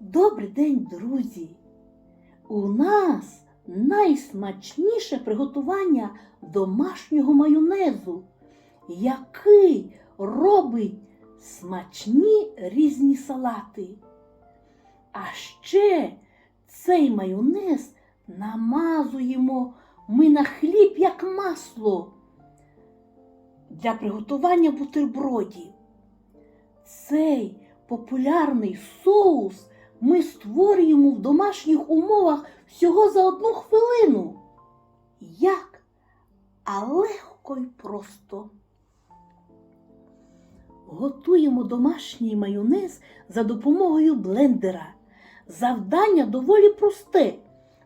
Добрий день, друзі! У нас найсмачніше приготування домашнього майонезу, який робить смачні різні салати. А ще цей майонез намазуємо ми на хліб як масло для приготування бутербродів. Цей популярний соус ми створюємо в домашніх умовах всього за одну хвилину. Як? А легко й просто. Готуємо домашній майонез за допомогою блендера. Завдання доволі просте.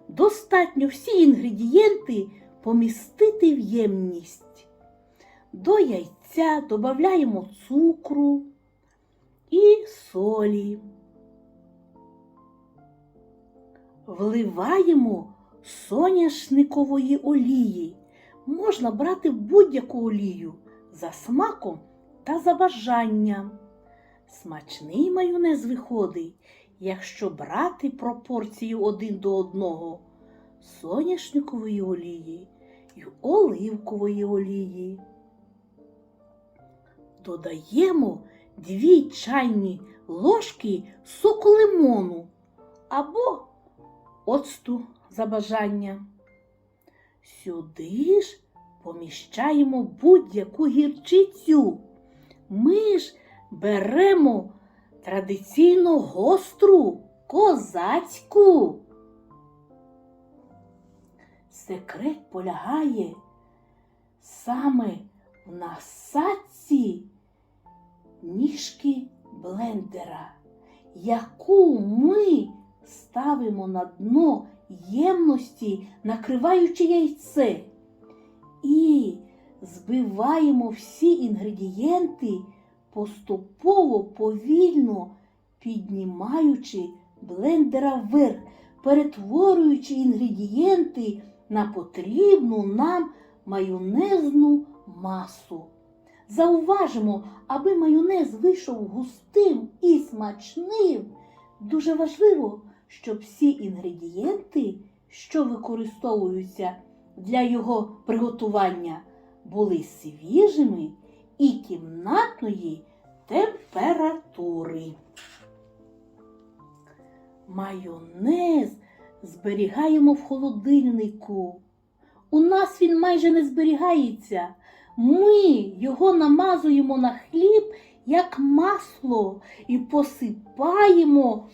Достатньо всі інгредієнти помістити в ємність. До яйця додаємо цукру і солі. Вливаємо соняшникової олії. Можна брати будь-яку олію за смаком та за бажанням. Смачний майонез виходить, якщо брати пропорцію один до одного соняшникової олії і оливкової олії. Додаємо 2 чайні ложки соку лимону або оцту за бажання. Сюди ж поміщаємо будь-яку гірчицю. Ми ж беремо традиційно гостру козацьку. Секрет полягає саме в насадці ніжки блендера, яку ми ставимо на дно ємності, накриваючи яйце, і збиваємо всі інгредієнти, поступово повільно піднімаючи блендера вверх, перетворюючи інгредієнти на потрібну нам майонезну масу. Зауважимо, аби майонез вийшов густим і смачним, дуже важливо, щоб всі інгредієнти, що використовуються для його приготування, були свіжими і кімнатної температури. Майонез зберігаємо в холодильнику. У нас він майже не зберігається. Ми його намазуємо на хліб як масло і посипаємо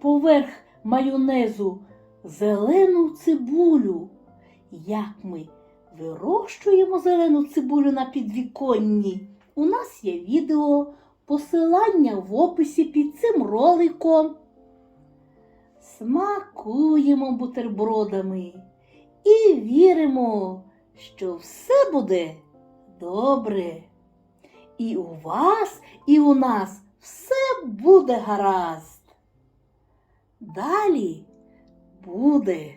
поверх майонезу зелену цибулю. Як ми вирощуємо зелену цибулю на підвіконні? У нас є відео, посилання в описі під цим роликом. Смакуємо бутербродами і віримо, що все буде добре. І у вас, і у нас все буде гаразд. Далі буде.